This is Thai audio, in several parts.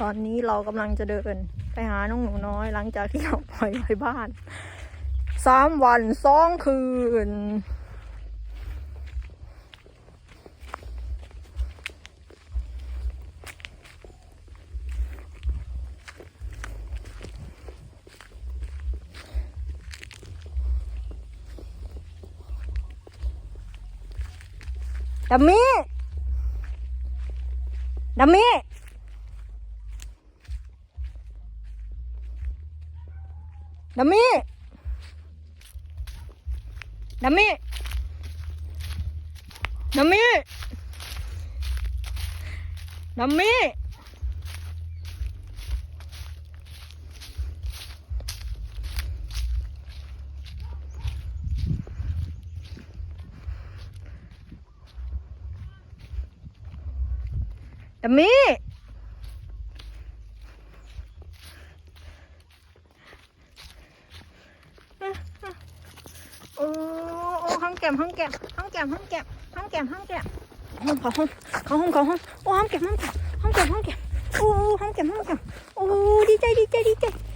ตอนนี้เรากำลังจะเดิน ไปหาน้องหนูน้อย หลังจากที่เราปล่อยไว้บ้านสามวันสองคืน ดัมมี่ ดัมมี่ ดัมมี่ดัมมี่ดัมมี่ดัมมี่ดัมมี่ 한 겜, 한 겜, 한 겜, 한 겜, 한 겜, 한 겜. 가홈, 가홈, 가홈, 가홈. 오, 한 겜, 한 겜, 한 겜, 한 겜. 오, 한 겜, 한 겜. 오, 리짜, 리짜, 리짜.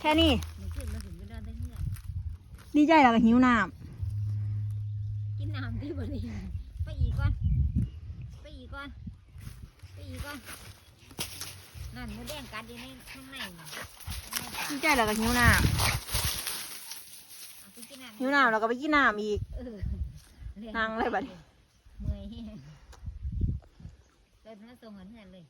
แค่นี้มันขึ้นมาถึงก็เดินได้เมื่อยดีใจแล้วก็หิวน้กินน้ำที่บริเวณไปอีกก่อน ไปอีกก่อน ไปอีกก่อนนั่นมดแดงกัดอยู่ในข้างในน่ะในปากำดีใจแล้วก็หิวน้เอาไปกินน้ำำหิวน้ำแล้วก็ไปกินน้ำอีก เออรีนั่งเลยบัดนี้ เมื่อยแห้งเลยพระทรงเงินเงินเลย